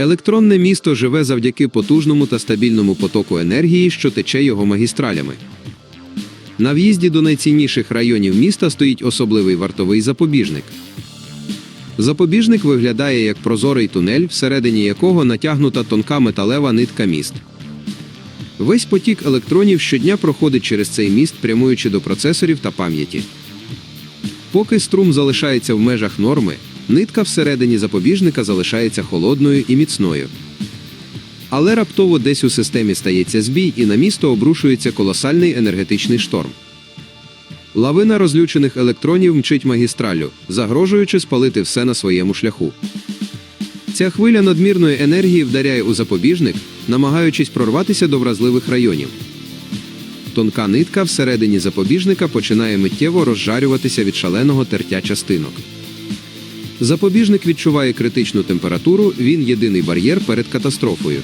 Електронне місто живе завдяки потужному та стабільному потоку енергії, що тече його магістралями. На в'їзді до найцінніших районів міста стоїть особливий вартовий запобіжник. Запобіжник виглядає як прозорий тунель, всередині якого натягнута тонка металева нитка міст. Весь потік електронів щодня проходить через цей міст, прямуючи до процесорів та пам'яті. Поки струм залишається в межах норми, нитка всередині запобіжника залишається холодною і міцною. Але раптово десь у системі стається збій, і на місто обрушується колосальний енергетичний шторм. Лавина розлючених електронів мчить магістралю, загрожуючи спалити все на своєму шляху. Ця хвиля надмірної енергії вдаряє у запобіжник, намагаючись прорватися до вразливих районів. Тонка нитка всередині запобіжника починає миттєво розжарюватися від шаленого тертя частинок. Запобіжник відчуває критичну температуру, він єдиний бар'єр перед катастрофою.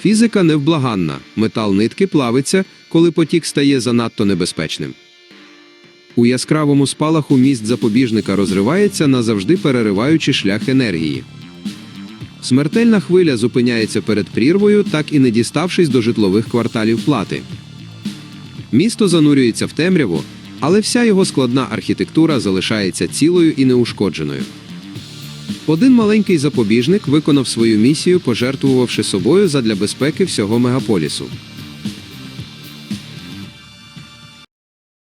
Фізика невблаганна. Метал нитки плавиться, коли потік стає занадто небезпечним. У яскравому спалаху міст запобіжника розривається, назавжди перериваючи шлях енергії. Смертельна хвиля зупиняється перед прірвою, так і не діставшись до житлових кварталів плати. Місто занурюється в темряву, але вся його складна архітектура залишається цілою і неушкодженою. Один маленький запобіжник виконав свою місію, пожертвувавши собою задля безпеки всього мегаполісу.